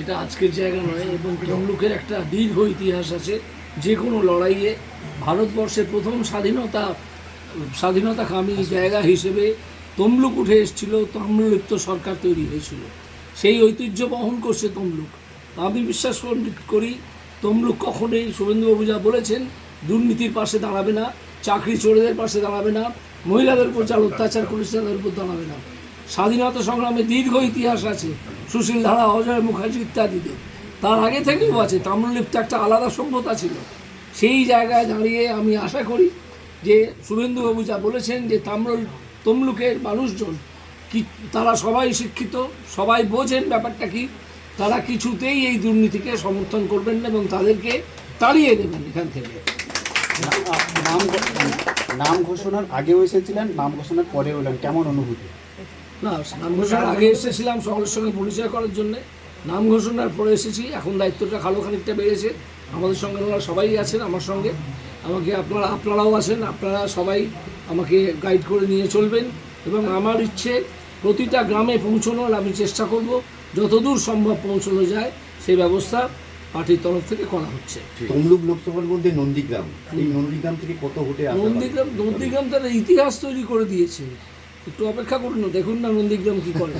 এটা আজকের জায়গা নয়, এবং তমলুকের একটা দীর্ঘ ইতিহাস আছে। যে কোনো লড়াইয়ে ভারতবর্ষের প্রথম স্বাধীনতা স্বাধীনতাকামী জায়গা হিসেবে তমলুক উঠে এসেছিল তাম্রলিপ্ত সরকার তৈরি হয়েছিল। সেই ঐতিহ্য বহন করছে তমলুক। আমি বিশ্বাস করি, তমলুক কখনোই শুভেন্দুবাবু যা বলেছেন, দুর্নীতির পাশে দাঁড়াবে না, চাকরি চোরেদের পাশে দাঁড়াবে না, মহিলাদের উপর যারা অত্যাচার করেছে তাদের উপর দাঁড়াবে না। স্বাধীনতা সংগ্রামে দীর্ঘ ইতিহাস আছে। সুশীল ধারা, অজয় মুখার্জি ইত্যাদিতে তার আগে থেকেও আছে, তাম্রলিপ্ত একটা আলাদা সভ্যতা ছিল। সেই জায়গায় দাঁড়িয়ে আমি আশা করি যে শুভেন্দুবাবু যা বলেছেন যে তাম্র তমলুকের মানুষজন কি, তারা সবাই শিক্ষিত, সবাই বোঝেন ব্যাপারটা কি, তারা কিছুতেই এই দুর্নীতিকে সমর্থন করবেন না এবং তাদেরকে তাড়িয়ে দেবেন এখান থেকে। নাম নাম ঘোষণার আগেও এসেছিলেন, নাম ঘোষণার পরে হলেন কেমন অনুভূতি? না নাম ঘোষণার আগে এসেছিলাম সকলের সঙ্গে পরিচয় করার জন্য। নাম ঘোষণার পরে এসেছি এখন দায়িত্বটা খালো খানিকটা বেড়েছে। আমাদের সঙ্গে ওনারা সবাই আছেন আমার সঙ্গে। আমাকে আপনারা আপনারাও আছেন আপনারা সবাই আমাকে গাইড করে নিয়ে চলবেন এবং আমার ইচ্ছে প্রতিটা গ্রামে পৌঁছানোর আমি চেষ্টা করব। যতদূর সম্ভব পৌঁছানো যায় সেই ব্যবস্থা পার্টির তরফ থেকে করা হচ্ছে। তমলুক লোকসভার মধ্যে নন্দীগ্রাম। এই নন্দীগ্রাম থেকে কত আসা নন্দীগ্রাম নন্দীগ্রাম তার ইতিহাস তৈরি করে দিয়েছে। একটু অপেক্ষা করুন দেখুন না নন্দীগ্রাম কি করে।